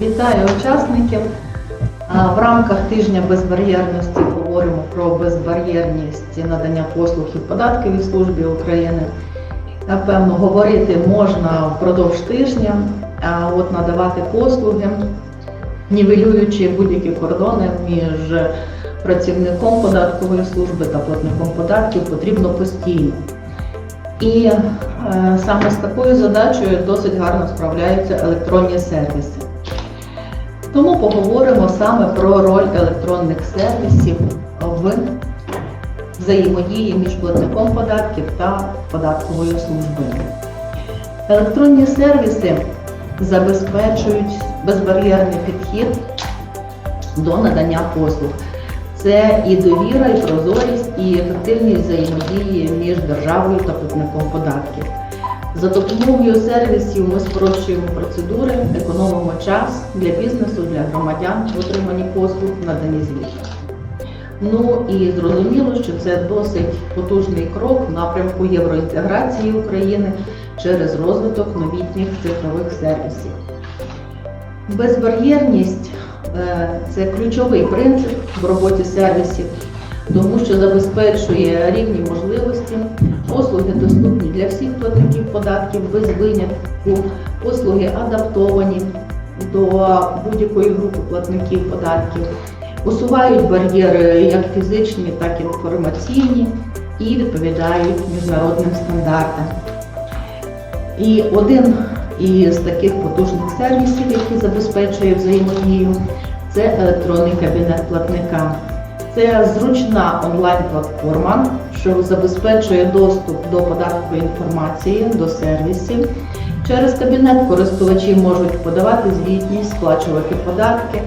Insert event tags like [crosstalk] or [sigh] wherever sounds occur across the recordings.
Вітаю учасників. В рамках тижня безбар'єрності говоримо про безбар'єрність надання послуг і податковій службі України. Напевно, говорити можна впродовж тижня, а от надавати послуги, нівелюючи будь-які кордони між працівником податкової служби та платником податків, потрібно постійно. І е, саме з такою задачею досить гарно справляються електронні сервіси. Тому поговоримо саме про роль електронних сервісів в взаємодії між платником податків та податковою службою. Електронні сервіси забезпечують безбар'єрний підхід до надання послуг. Це і довіра, і прозорість, і ефективність взаємодії між державою та платником податків. За допомогою сервісів ми спрощуємо процедури, економимо час для бізнесу, для громадян в отриманні послуг, наданні звітів. Ну і зрозуміло, що це досить потужний крок в напрямку євроінтеграції України через розвиток новітніх цифрових сервісів. Безбар'єрність е, це ключовий принцип в роботі сервісів, тому що забезпечує рівні можливості, послуги доступні для всіх платників податків без винятку, послуги адаптовані до будь-якої групи платників податків, усувають бар'єри як фізичні, так і інформаційні і відповідають міжнародним стандартам. І один із таких потужних сервісів, який забезпечує взаємодію, це електронний кабінет платника. Це зручна онлайн-платформа, що забезпечує доступ до податкової інформації, до сервісів. Через кабінет користувачі можуть подавати звітність, сплачувати податки,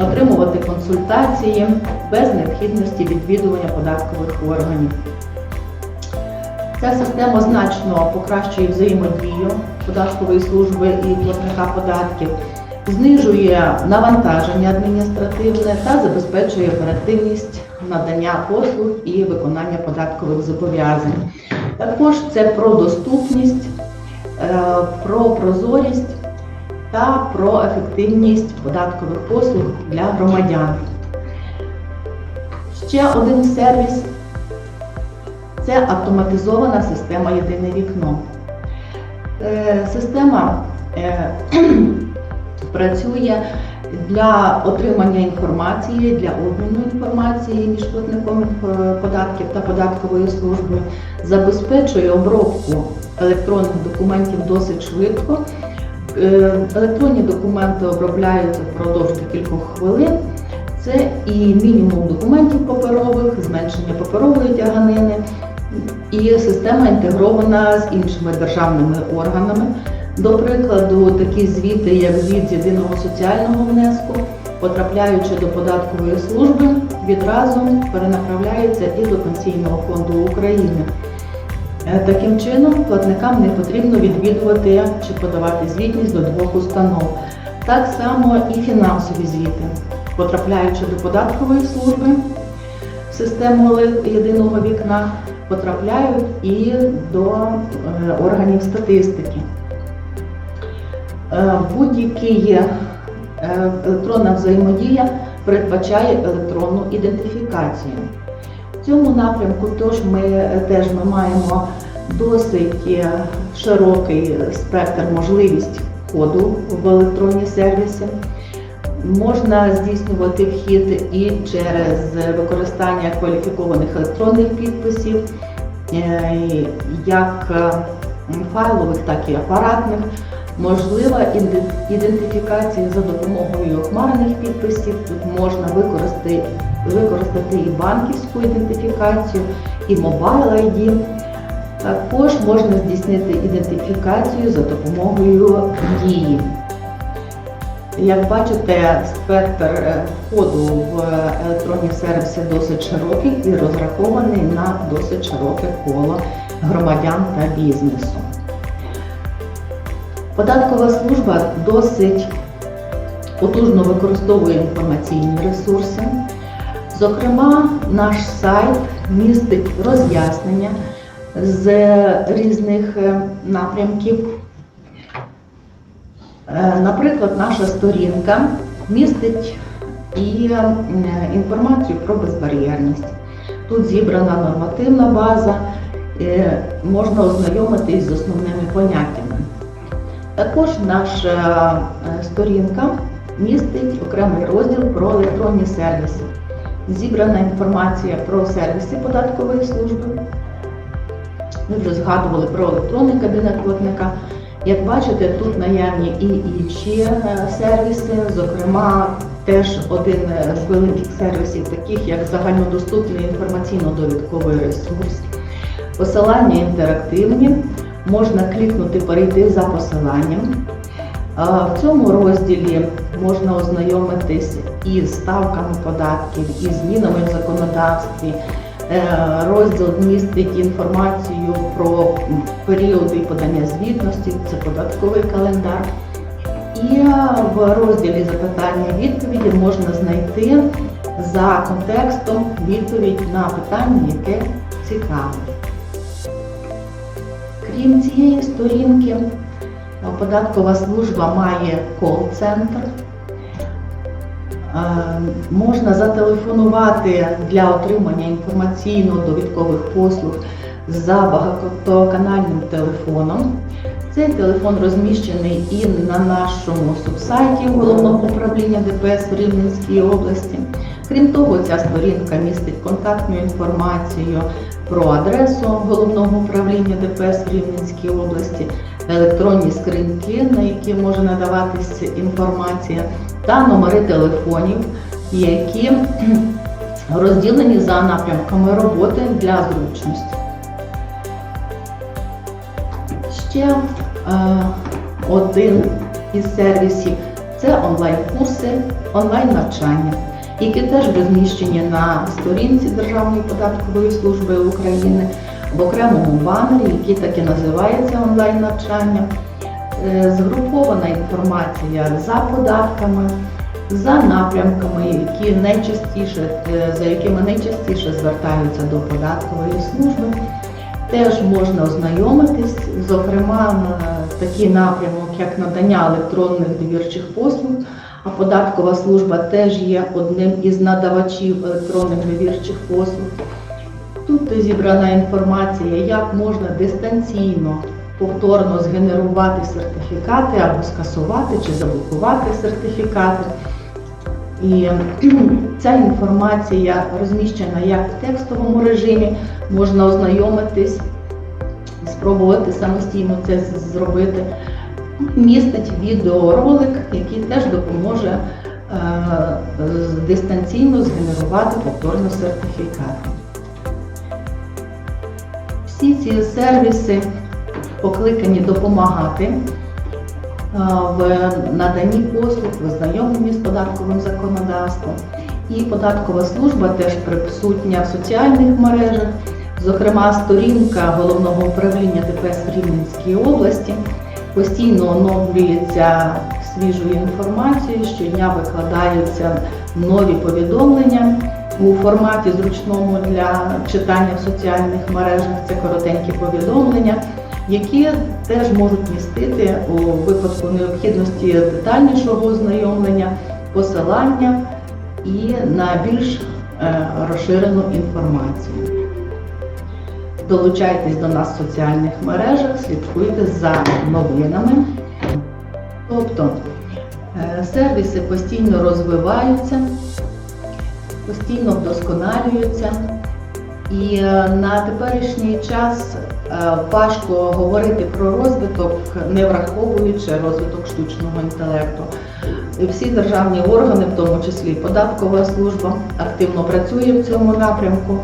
отримувати консультації без необхідності відвідування податкових органів. Ця система значно покращує взаємодію податкової служби і платника податків, знижує навантаження адміністративне та забезпечує оперативність надання послуг і виконання податкових зобов'язань. Також це про доступність, е, про прозорість та про ефективність податкових послуг для громадян. Ще один сервіс це автоматизована система Єдине вікно. Е, Система е, [clears throat] працює для отримання інформації, для обміну інформації між платником е, податків та податковою службою, забезпечує обробку електронних документів досить швидко. Е, Електронні документи обробляються впродовж кількох хвилин. Це і мінімум документів паперових, зменшення паперової тяганини, і система інтегрована з іншими державними органами. До прикладу, такі звіти, як звіт з єдиного соціального внеску, потрапляючи до податкової служби, відразу перенаправляються і до Пенсійного фонду України. Е, Таким чином, платникам не потрібно відвідувати чи подавати звітність до двох установ. Так само і фінансові звіти, потрапляючи до податкової служби в систему єдиного вікна, потрапляють і до е, органів статистики. Е, Будь-який е, електронна взаємодія передбачає електронну ідентифікацію. В цьому напрямку тож ми е, теж ми маємо досить широкий спектр можливість входу в електронні сервіси. Можна здійснювати вхід і через використання кваліфікованих електронних підписів, як файлових, так і апаратних. Можлива іде- ідентифікація за допомогою хмарних підписів. Тут можна використати, використати і банківську ідентифікацію, і Mobile ID. Також можна здійснити ідентифікацію за допомогою дії. Як бачите, спектр е, входу в електронні сервіси досить широкий і розрахований на досить широке коло громадян та бізнесу. Податкова служба досить потужно використовує інформаційні ресурси. Зокрема, наш сайт містить роз'яснення з різних е, напрямків Е, Наприклад, наша сторінка містить і е, інформацію про безбар'єрність. Тут зібрана нормативна база, можна ознайомитись з основними поняттями. Також наша е, сторінка містить окремий розділ про електронні сервіси. Зібрана інформація про сервіси податкової служби. Ми вже згадували про електронний кабінет платника. Як бачите, тут наявні і інші е, сервіси, зокрема, теж один е, з великих сервісів, таких як загальнодоступний інформаційно-довідковий ресурс. Посилання інтерактивні, можна клікнути перейти за посиланням. В цьому розділі можна ознайомитись із ставками податків, і змінами в законодавстві. Е, Розділ містить інформацію про періоди подання звітності, це податковий календар. І е, в розділі запитання і відповіді можна знайти за контекстом відповідь на питання, яке цікавить. Крім цієї сторінки, податкова служба має кол-центр. Е, Можна зателефонувати для отримання інформаційно-довідкових послуг за багатоканальним телефоном. Цей телефон розміщений і на нашому субсайті Головного управління ДПС в Рівненській області. Крім того, ця сторінка містить контактну інформацію про адресу Головного управління ДПС в Рівненській області, електронні скриньки, на які може надаватися інформація, та номери телефонів, які [clears throat] розділені за напрямками роботи для зручності. Ще е, один із сервісів це онлайн-курси, онлайн-навчання, які теж розміщені на сторінці Державної податкової служби України в окремому банері, який так і називається онлайн-навчання. Е, Згрупована інформація за податками, за напрямками, які найчастіше, е, за якими найчастіше звертаються до податкової служби. Теж можна ознайомитись, зокрема, на такий напрямок, як надання електронних довірчих послуг, а податкова служба теж є одним із надавачів електронних довірчих послуг. Тут зібрана інформація, як можна дистанційно повторно згенерувати сертифікати або скасувати чи заблокувати сертифікати. І [clears throat] ця інформація розміщена як в текстовому режимі, можна ознайомитись, спробувати самостійно це зробити. Містить відеоролик, який теж допоможе е, дистанційно згенерувати повторно сертифікати. Всі ці сервіси покликані допомагати е, в наданні послуг, в ознайомленні з податковим законодавством. І податкова служба теж присутня в соціальних мережах, зокрема сторінка головного управління ДПС в Рівненській області. Постійно оновлюється свіжою інформацією, щодня викладаються нові повідомлення у форматі зручному для читання в соціальних мережах. Це коротенькі повідомлення, які теж можуть містити у випадку необхідності детальнішого ознайомлення, посилання і на більш е, розширену інформацію. Долучайтесь до нас в соціальних мережах, слідкуйте за новинами. Тобто е, сервіси постійно розвиваються, постійно вдосконалюються. І е, на теперішній час е, важко говорити про розвиток, не враховуючи розвиток штучного інтелекту. Всі державні органи, в тому числі податкова служба, активно працює в цьому напрямку.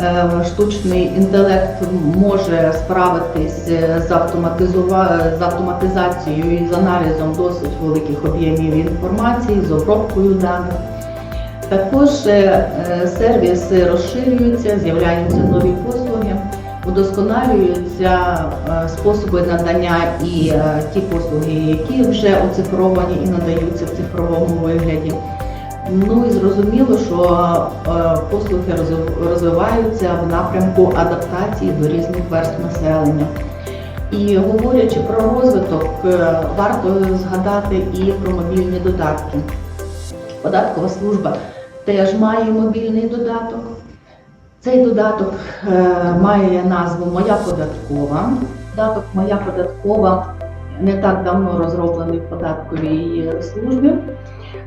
Е, Штучний інтелект може справитись з, автоматизува- з автоматизацією і з аналізом досить великих об'ємів інформації, з обробкою даних. Також е, е, сервіси розширюються, з'являються нові послуги, удосконалюються е, способи надання і е, ті послуги, які вже оцифровані і надаються в цифровому вигляді. Ну і зрозуміло, що е, послуги розвиваються в напрямку адаптації до різних верств населення. І говорячи про розвиток, е, варто згадати і про мобільні додатки. Податкова служба теж має мобільний додаток. Цей додаток е, має назву Моя податкова. Додаток Моя податкова не так давно розроблений в податковій службі.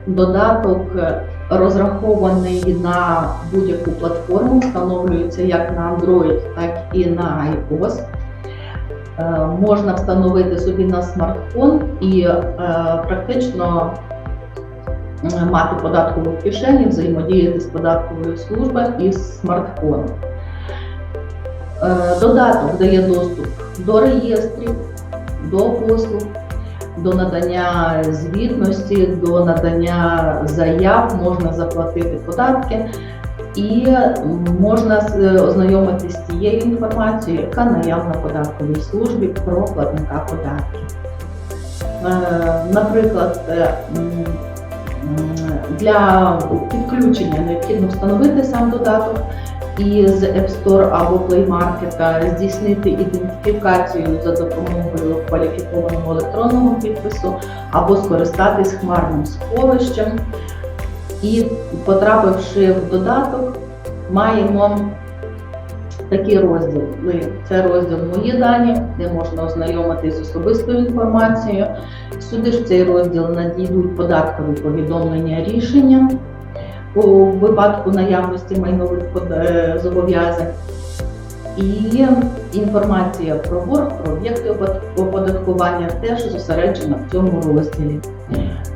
Додаток е, розрахований на будь-яку платформу, встановлюється як на Android, так і на iOS. Е, Можна встановити собі на смартфон і е, практично мати податкову кишені, взаємодіяти з податковою службою із смартфоном. Додаток дає доступ до реєстрів, до послуг, до надання звітності, до надання заяв, можна заплатити податки і можна ознайомитися з тією інформацією, яка наявна в податковій службі про платника податків. Е, Наприклад, е, для підключення необхідно встановити сам додаток і з App Store або Play Market здійснити ідентифікацію за допомогою кваліфікованого електронного підпису або скористатись хмарним сховищем. І потрапивши в додаток, маємо такі розділи. Це розділ Мої дані, де можна ознайомитись з особистою інформацією. Сюди ж цей розділ надійдуть податкові повідомлення рішення у випадку наявності майнових е, зобов'язань. І інформація про борг, про об'єкти оподаткування теж зосереджена в цьому розділі.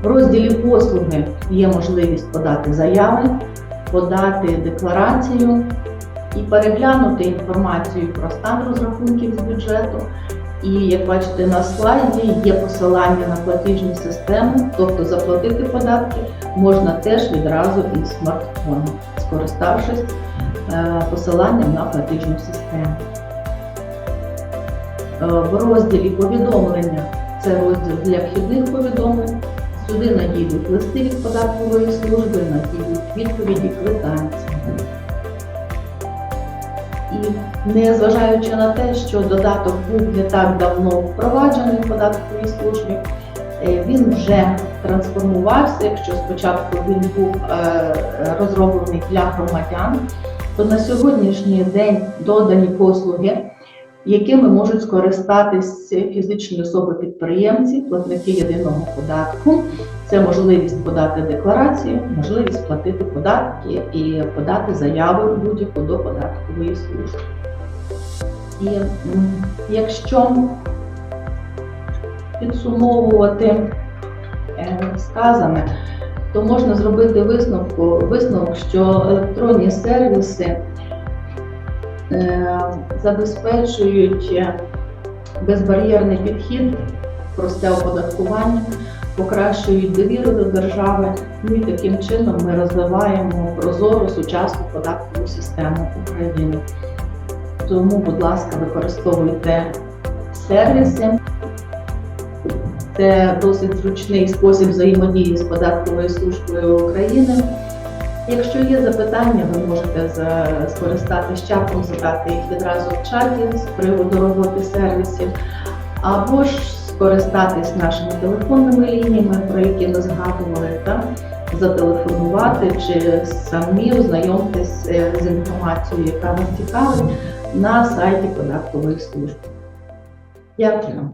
В розділі послуги є можливість подати заяви, подати декларацію і переглянути інформацію про стан розрахунків з бюджету. І як бачите на слайді, є посилання на платіжні системи, тобто заплатити податки можна теж відразу із смартфону, скориставшись е, посиланням на платіжну систему. Е, В розділі повідомлення це розділ для вхідних повідомлень. Сюди надійдуть листи від податкової служби, надійдуть відповіді квитанції. Незважаючи на те, що додаток був не так давно впроваджений в податковій службі, е, він вже трансформувався. Якщо спочатку він був е, розроблений для громадян, то на сьогоднішній день додані послуги, якими можуть скористатись фізичні особи-підприємці, платники єдиного податку. Це можливість подати декларацію, можливість платити податки і подати заяви будь-яку до податкової служби. І якщо підсумовувати е, сказане, то можна зробити висновку, висновок, що електронні сервіси забезпечують безбар'єрний підхід, просте оподаткування, покращують довіру до держави. Ну і таким чином ми розвиваємо прозору сучасну податкову систему України. Тому, будь ласка, використовуйте сервіси. Це досить зручний спосіб взаємодії з податковою службою України. Якщо є запитання, ви можете скористатися чатом, задати їх відразу в чаті з приводу роботи сервісів, або ж скористатись нашими телефонними лініями, про які ми згадували, та зателефонувати чи самі ознайомитись е, з інформацією, яка вас цікавить, на сайті податкової служби. Дякую.